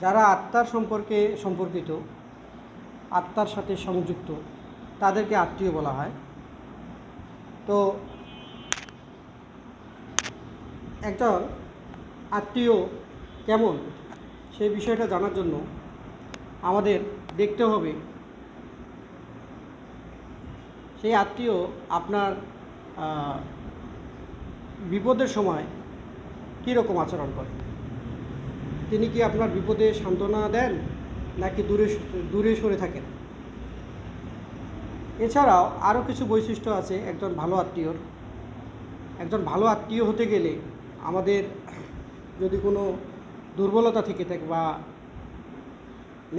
যারা আত্মার সম্পর্কে সম্পর্কিত, আত্মার সাথে সংযুক্ত, তাদেরকে আত্মীয় বলা হয়। তো একজন আত্মীয় কেমন সেই বিষয়টা জানার জন্য আমাদের দেখতে হবে। সেই আত্মীয় আপনার বিপদের সময় কীরকম আচরণ করে? তিনি কি আপনার বিপদে সান্ত্বনা দেন, নাকি দূরে দূরে সরে থাকেন? এছাড়াও আরও কিছু বৈশিষ্ট্য আছে একজন ভালো আত্মীয়র। একজন ভালো আত্মীয় হতে গেলে আমাদের যদি কোনো দুর্বলতা থেকে থাকে বা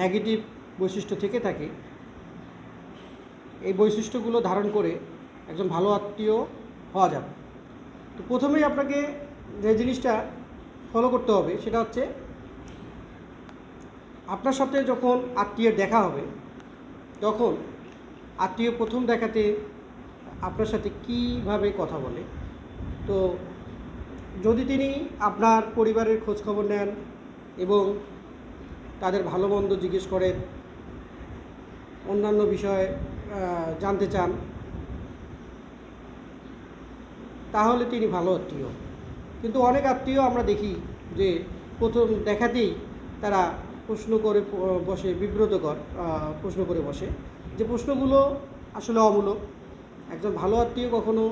নেগেটিভ বৈশিষ্ট্য থেকে থাকে, এই বৈশিষ্ট্যগুলো ধারণ করে একজন ভালো আত্মীয় হওয়া যাবে। তো প্রথমেই আপনাকে যে জিনিসটা ফলো করতে হবে সেটা হচ্ছে আপনার সাথে যখন আত্মীয়ের দেখা হবে, তখন আত্মীয় প্রথম দেখাতে আপনার সাথে কীভাবে কথা বলে? তো যদি তিনি আপনার পরিবারের খোঁজ খবর নেন এবং তাদের ভালো মন্দ জিজ্ঞেস করেন, অন্যান্য বিষয়ে জানতে চান, তাহলে তিনি ভালো আত্মীয়। কিন্তু অনেক আত্মীয় আমরা দেখি যে প্রথম দেখাতেই তারা প্রশ্ন করে বসে, বিব্রতকর প্রশ্ন করে বসে। যে প্রশ্নগুলো আসলে অমূলক। একজন ভালো আত্মীয় কখনো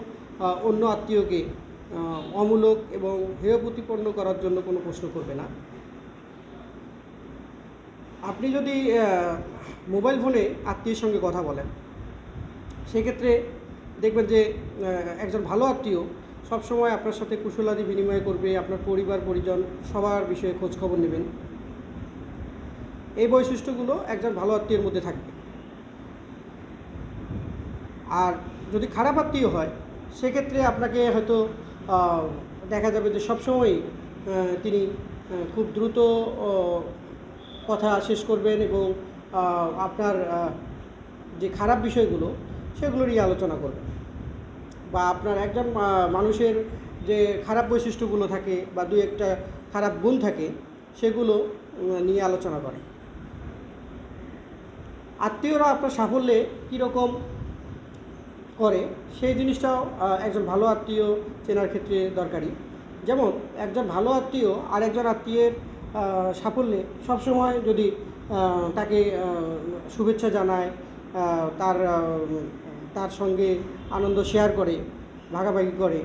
অন্য আত্মীয়কে অমূলক এবং হেয় প্রতিপন্ন করার জন্য কোনো প্রশ্ন করবে না। আপনি যদি মোবাইল ফোনে আত্মীয়ের সঙ্গে কথা বলেন, সেক্ষেত্রে দেখবেন যে একজন ভালো আত্মীয় সবসময় আপনার সাথে কুশলাদি বিনিময় করবে, আপনার পরিবার, পরিজন, সবার বিষয়ে খোঁজখবর নেবেন। এই বৈশিষ্ট্যগুলো একজন ভালো আত্মীয়ের মধ্যে থাকবে। আর যদি খারাপ আত্মীয় হয়, সেক্ষেত্রে আপনাকে হয়তো দেখা যাবে যে সবসময়ই তিনি খুব দ্রুত কথা শেষ করবেন এবং আপনার যে খারাপ বিষয়গুলো, সেগুলো নিয়ে আলোচনা করবেন। বা আপনার একজন মানুষের যে খারাপ বৈশিষ্ট্যগুলো থাকে বা দু একটা খারাপ গুণ থাকে, সেগুলো নিয়ে আলোচনা করে আত্মীয়রা আপনার সাফল্যে কীরকম করে, সেই জিনিসটাও একজন ভালো আত্মীয় চেনার ক্ষেত্রে দরকারি। যেমন, একজন ভালো আত্মীয় আর একজন আত্মীয়ের সাফল্যে সবসময় যদি তাকে শুভেচ্ছা জানায় তার তার সঙ্গে আনন্দ শেয়ার করে, ভাগাভাগি করে,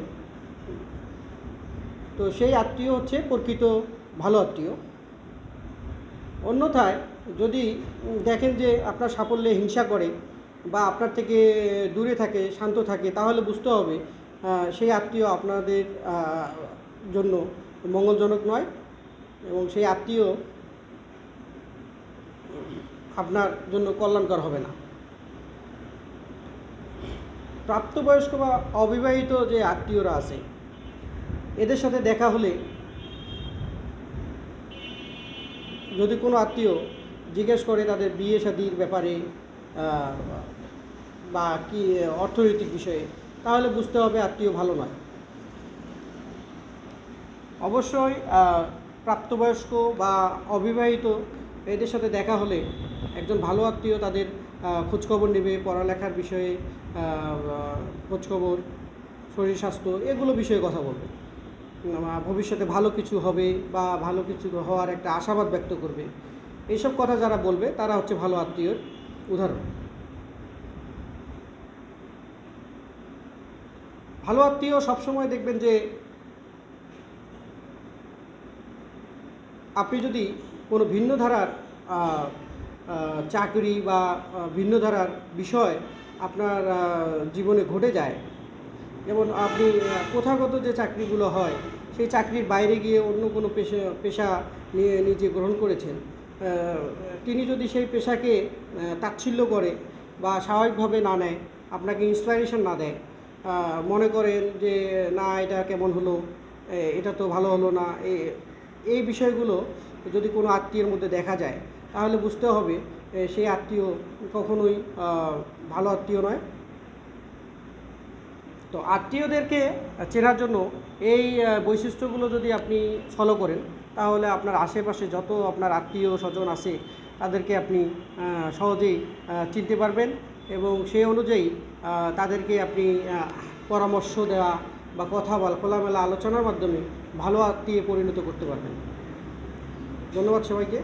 তো সেই আত্মীয় হচ্ছে প্রকৃত ভালো আত্মীয়। অন্যথায় যদি দেখেন যে আপনার সাফল্যে হিংসা করে বা আপনার থেকে দূরে থাকে, শান্ত থাকে, তাহলে বুঝতে হবে সেই আত্মীয় আপনাদের জন্য মঙ্গলজনক নয় এবং সেই আত্মীয় আপনার জন্য কল্যাণকর হবে না। প্রাপ্তবয়স্ক বা অবিবাহিত যে আত্মীয়রা আছে, এদের সাথে দেখা হলে যদি কোনো আত্মীয় জিজ্ঞেস করে তাদের বিয়ে শাদির ব্যাপারে বা কি অর্থনৈতিক বিষয়ে, তাহলে বুঝতে হবে আত্মীয় ভালো নয়। অবশ্যই প্রাপ্তবয়স্ক বা অবিবাহিত এদের সাথে দেখা হলে একজন ভালো আত্মীয় তাদের খোঁজখবর নেবে, পড়ালেখার বিষয়ে খোঁজখবর, শরীর স্বাস্থ্য, এগুলো বিষয়ে কথা বলবে। ভবিষ্যতে ভালো কিছু হবে বা ভালো কিছু হওয়ার একটা আশাবাদ ব্যক্ত করবে। এইসব কথা যারা বলবে, তারা হচ্ছে ভালো আত্মীয়র উদাহরণ। ভালো আত্মীয় সবসময় দেখবেন যে, আপনি যদি কোনো ভিন্ন ধারার চাকরি বা ভিন্ন ধারার বিষয় আপনার জীবনে ঘটে যায় যেমন আপনি প্রথাগত যে চাকরিগুলো হয়, সেই চাকরির বাইরে গিয়ে অন্য কোনো পেশা পেশা নিয়ে, নিজে গ্রহণ করেছেন তিনি যদি সেই পেশাকে তাচ্ছিল্য করে বা স্বাভাবিকভাবে না নেয়, আপনাকে ইন্সপাইরেশন না দেয় মনে করেন যে, না, এটা কেমন হলো? এটা তো ভালো হলো না। এই বিষয়গুলো যদি কোনো আত্মীয়ের মধ্যে দেখা যায়, তাহলে বুঝতে হবে সেই আত্মীয় কখনোই ভালো আত্মীয় নয়। তো আত্মীয়দেরকে চেনার জন্য এই বৈশিষ্ট্যগুলো যদি আপনি ফলো করেন, তাহলে আপনার আশেপাশে যত আপনার আত্মীয় স্বজন আছে, তাদেরকে আপনি সহজেই চিনতে পারবেন এবং সেই অনুযায়ী তাদেরকে আপনি পরামর্শ দেওয়া বা কথা বলা, খোলামেলা আলোচনার মাধ্যমে ভালো আত্মীয় পরিণত করতে পারবেন। ধন্যবাদ সবাইকে।